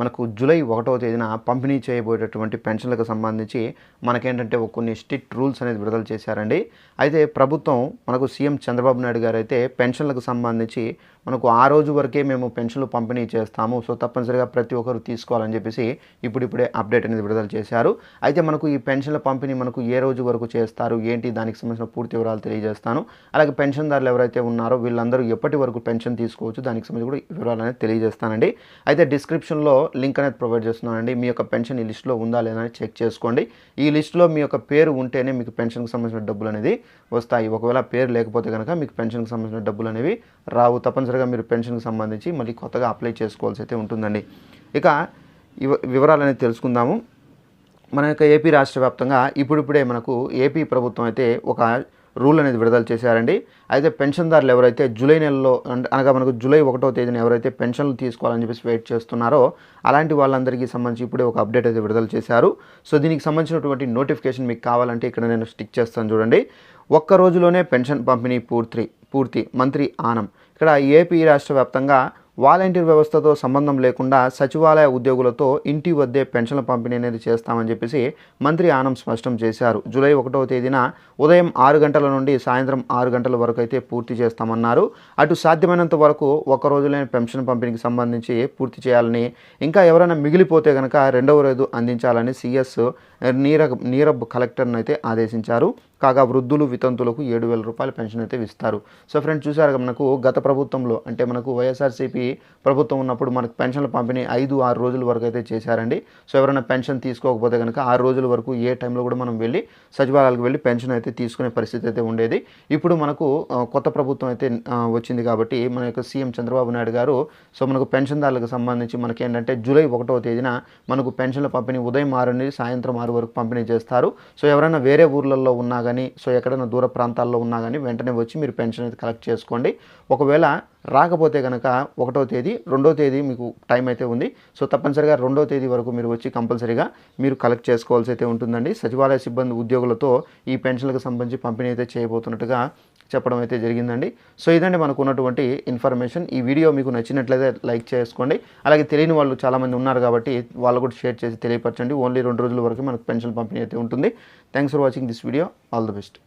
మనకు జూలై ఒకటవ తేదీన పంపిణీ చేయబోయేటటువంటి పెన్షన్లకు సంబంధించి మనకేంటంటే కొన్ని స్ట్రిక్ట్ రూల్స్ అనేది విడుదల చేశారండి. అయితే ప్రభుత్వం మనకు సీఎం చంద్రబాబు నాయుడు గారు అయితే పెన్షన్లకు సంబంధించి మనకు ఆ రోజు వరకే మేము పెన్షన్లు పంపిణీ చేస్తాము. సో తప్పనిసరిగా ప్రతి ఒక్కరు తీసుకోవాలని చెప్పేసి ఇప్పుడిప్పుడే అప్డేట్ అనేది విడుదల చేశారు. అయితే మనకు ఈ పెన్షన్ల పంపిణీ మనకు ఏ రోజు వరకు చేస్తారు? ఏంటి? దానికి సంబంధించిన పూర్తి వివరాలు తెలియజేస్తాను. అలాగే పెన్షన్దారులు ఎవరైతే ఉన్నారో వీళ్ళందరూ ఎప్పటి వరకు పెన్షన్ తీసుకోవచ్చు? దానికి సంబంధించి కూడా వివరాలు అనేది తెలియజేస్తానండి. అయితే డిస్క్రిప్షన్లో లింక్ అనేది ప్రొవైడ్ చేస్తున్నానండి. మీ యొక్క పెన్షన్ ఈ లిస్టులో ఉందా లేదా అని చెక్ చేసుకోండి. ఈ లిస్టులో మీ యొక్క పేరు ఉంటేనే మీకు పెన్షన్కి సంబంధించిన డబ్బులు అనేది వస్తాయి. ఒకవేళ పేరు లేకపోతే కనుక మీకు పెన్షన్కి సంబంధించిన డబ్బులు అనేవి రావు. తప్పనిసరిగా మీరు పెన్షన్కి సంబంధించి మళ్ళీ కొత్తగా అప్లై చేసుకోవాల్సి అయితే ఉంటుందండి. ఇక ఇవ- వివరాలు అనేది తెలుసుకుందాము. మన యొక్క ఏపీ రాష్ట్ర వ్యాప్తంగా ఇప్పుడిప్పుడే మనకు ఏపీ ప్రభుత్వం అయితే ఒక రూల్ అనేది విడుదల చేశారండి. అయితే పెన్షన్దారులు ఎవరైతే జూలై నెలలో అనగా మనకు జూలై ఒకటో తేదీన ఎవరైతే పెన్షన్లు తీసుకోవాలని చెప్పేసి వెయిట్ చేస్తున్నారో అలాంటి వాళ్ళందరికీ సంబంధించి ఇప్పుడే ఒక అప్డేట్ అయితే విడుదల చేశారు. సో దీనికి సంబంధించినటువంటి నోటిఫికేషన్ మీకు కావాలంటే ఇక్కడ నేను స్టిక్ చేస్తాను చూడండి. ఒక్క రోజులోనే పెన్షన్ పంపిణీ పూర్తి పూర్తి మంత్రి ఆనం. ఇక్కడ ఏపీ రాష్ట్ర వ్యాప్తంగా వాలంటీర్ వ్యవస్థతో సంబంధం లేకుండా సచివాలయ ఉద్యోగులతో ఇంటి వద్దే పెన్షన్ల పంపిణీ అనేది చేస్తామని చెప్పేసి మంత్రి ఆనం స్పష్టం చేశారు. జూలై ఒకటవ తేదీన ఉదయం ఆరు గంటల నుండి సాయంత్రం ఆరు గంటల వరకు అయితే పూర్తి చేస్తామన్నారు. అటు సాధ్యమైనంత వరకు ఒక రోజులైన పెన్షన్ పంపిణీకి సంబంధించి పూర్తి చేయాలని ఇంకా ఎవరైనా మిగిలిపోతే కనుక రెండవ రోజు అందించాలని సిఎస్ నీరబ్ నీరబ్ కలెక్టర్ను అయితే ఆదేశించారు. కాగా వృద్ధులు వితంతులకు ఏడు వేల రూపాయల పెన్షన్ అయితే ఇస్తారు. సో ఫ్రెండ్స్ చూసారు మనకు గత ప్రభుత్వంలో అంటే మనకు వైఎస్ఆర్సీపీ ప్రభుత్వం ఉన్నప్పుడు మనకు పెన్షన్ల పంపిణీ ఐదు ఆరు రోజుల వరకు అయితే చేశారండి. సో ఎవరైనా పెన్షన్ తీసుకోకపోతే కనుక ఆరు రోజుల వరకు ఏ టైంలో కూడా మనం వెళ్ళి సచివాలయాలకు వెళ్ళి పెన్షన్ అయితే తీసుకునే పరిస్థితి అయితే ఉండేది. ఇప్పుడు మనకు కొత్త ప్రభుత్వం అయితే వచ్చింది కాబట్టి మన యొక్క సీఎం చంద్రబాబు నాయుడు గారు సో మనకు పెన్షన్దారులకు సంబంధించి మనకి ఏంటంటే జూలై ఒకటో తేదీన మనకు పెన్షన్ల పంపిణీ ఉదయం ఆరు నుండి సాయంత్రం ఆరు వరకు పంపిణీ చేస్తారు. సో ఎవరైనా వేరే ఊర్లలో ఉన్నా కానీ సో ఎక్కడైనా దూర ప్రాంతాల్లో ఉన్నా కానీ వెంటనే వచ్చి మీరు పెన్షన్ అయితే కలెక్ట్ చేసుకోండి. ఒకవేళ రాకపోతే కనుక ఒకటో తేదీ రెండో తేదీ మీకు టైం అయితే ఉంది. సో తప్పనిసరిగా రెండో తేదీ వరకు మీరు వచ్చి కంపల్సరీగా మీరు కలెక్ట్ చేసుకోవాల్సి అయితే ఉంటుందండి. సచివాలయ సిబ్బంది ఉద్యోగులతో ఈ పెన్షన్లకు సంబంధించి పంపిణీ అయితే చేయబోతున్నట్టుగా చెప్పడం అయితే జరిగిందండి. సో ఇదండి మనకు ఉన్నటువంటి ఇన్ఫర్మేషన్. ఈ వీడియో మీకు నచ్చినట్లయితే లైక్ చేసుకోండి. అలాగే తెలియని వాళ్ళు చాలామంది ఉన్నారు కాబట్టి వాళ్ళు కూడా షేర్ చేసి తెలియపరచండి. ఓన్లీ రెండు రోజుల వరకు మనకు పెన్షన్ పంపిణీ అయితే ఉంటుంది. Thanks for watching this video. All the best.